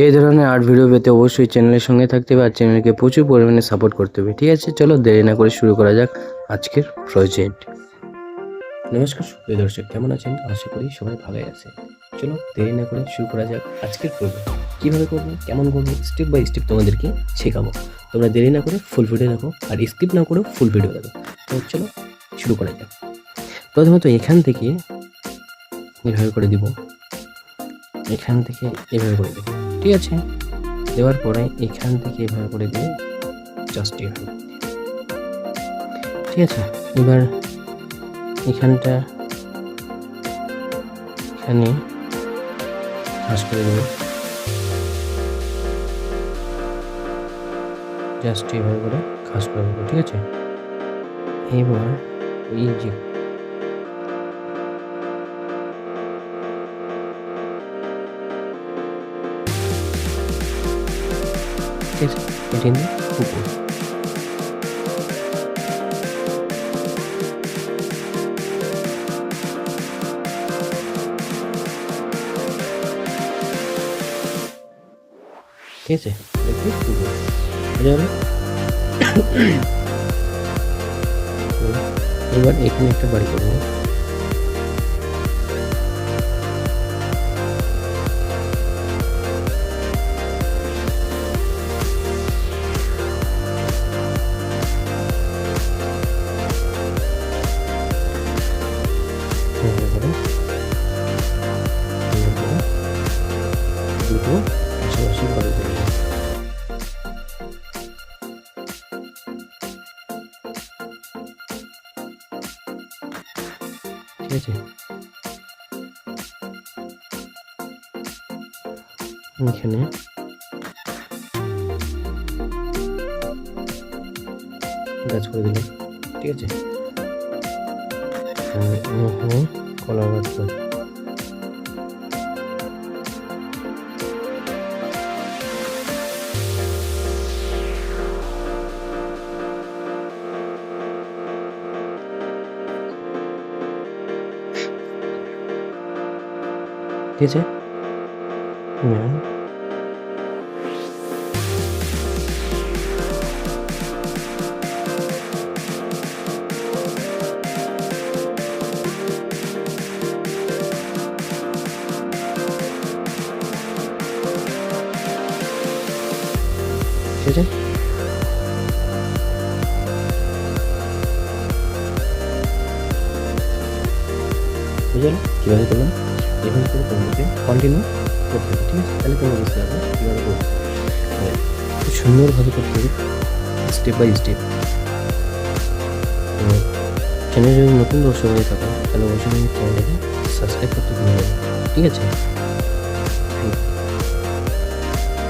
এই ধরনের art video পেতে অবশ্যই চ্যানেলের সঙ্গে থাকতে হবে আর চ্যানেলকে প্রচুর পরিমাণে সাপোর্ট করতে হবে, ঠিক আছে? চলো দেরি না করে শুরু করা যাক আজকের প্রজেক্ট নমস্কার, সুপ্রিয় দর্শক, কেমন আছেন? আশা করি সবাই ভালোই আছে চলো দেরি না করে শুরু করা যাক আজকের প্রজেক্ট কীভাবে করব? কেমন করব? স্টেপ বাই স্টেপ তোমাদেরকে শেখাবো। তোমরা দেরি না করে ফুল ভিডিও দেখো আর স্কিপ না করেও ফুল ভিডিও দেখো। তো চলো শুরু করা যাক। প্রথমত এখান থেকে এভাবে করে দিব। এখান থেকে এভাবে করে দেবো। ঠিক আছে, দেওয়ার পরে এখান থেকে এভাবে করে দিয়ে জাস্ট এভাবে দিই। ঠিক আছে, এবার এখানটা এখানে ঘাস করে দেবো জাস্ট এভাবে করে ঘাস করে দেবো, ঠিক আছে এবার এই যে ঠিক আছে এটা কিন্তু কুকুর ঠিক আছে দেখি কুকুর বুঝা গেল এবার এখানে দুটো পাশাপাশি বাড়ি করব ঠিক আছে? এখানে। গাছ করে দিলাম। ঠিক আছে? আর এখানে কলা গাছ করে ঠিক আছে হুম। ঠিক আছে বুঝলো কীভাবে করলাম এভাবে করে তোমাদেরকে কন্টিনিউ করতে হবে ঠিক আছে? তাহলে তোমরা বুঝতে পারবে কীভাবে করতে খুব সুন্দরভাবে করতে হবে স্টেপ বাই স্টেপ চ্যানেলে যদি নতুন দর্শক হয়ে থাকো, তাহলে অবশ্যই চ্যানেলটাকে সাবস্ক্রাইব করতে না। ঠিক আছে?